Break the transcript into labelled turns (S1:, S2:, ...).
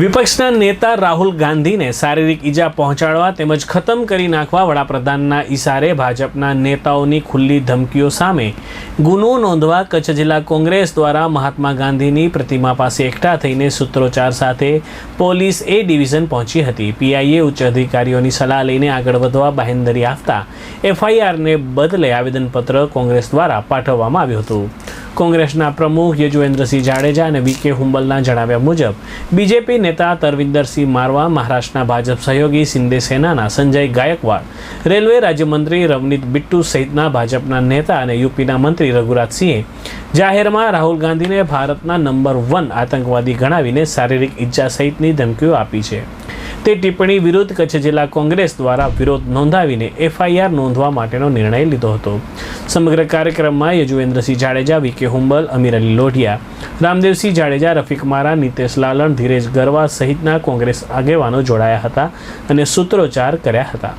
S1: વિપક્ષના નેતા રાહુલ ગાંધીને શારીરિક ઈજા પહોંચાડવા તેમજ ખતમ કરી નાખવા વડાપ્રધાનના ઇશારે ભાજપના નેતાઓની ખુલ્લી ધમકીઓ સામે ગુનો નોંધવા કચ્છ જિલ્લા કોંગ્રેસ દ્વારા મહાત્મા ગાંધીની પ્રતિમા પાસે એકઠા થઈને સૂત્રોચ્ચાર સાથે પોલીસ એ ડિવિઝન પહોંચી હતી. પીઆઈએ ઉચ્ચ અધિકારીઓની સલાહ લઈને આગળ વધવા બાહેંધરી આપતા એફઆઈઆરને બદલે આવેદનપત્ર કોંગ્રેસ દ્વારા પાઠવવામાં આવ્યું હતું. કોંગ્રેસના પ્રમુખ યજુવેન્દ્રસિંહ જાડેજા અને વીકે હુંબલના જણાવ્યા મુજબ, બીજેપી નેતા તરવિંદરસિંહ મારવા મહારાષ્ટ્રના ભાજપ સહયોગી શિંદે સેનાના સંજય ગાયકવાડ. રેલવે રાજ્યમંત્રી રવનીત બિટ્ટુ સહિતના ભાજપના નેતા અને યુપીના મંત્રી રઘુરાજસિંહે જાહેરમાં રાહુલ ગાંધીને ભારતના નંબર વન આતંકવાદી ગણાવીને શારીરિક ઈજા સહિતની ધમકીઓ આપી છે. તે ટિપ્પણી વિરુદ્ધ કચ્છ જિલ્લા કોંગ્રેસ દ્વારા વિરોધ નોંધાવીને એફઆઈઆર નોંધવા માટેનો નિર્ણય લીધો હતો. સમગ્ર કાર્યક્રમમાં યજુવેન્દ્રસિંહ જાડેજા વીકે હુંબલ, અમીર અલી લોઢિયા, રામદેવસિંહ જાડેજા, રફીક મારા, નિતેશ લાલણ, ધીરેજ ગરવા સહિતના કોંગ્રેસ આગેવાનો જોડાયા હતા અને સૂત્રોચ્ચાર કર્યા હતા.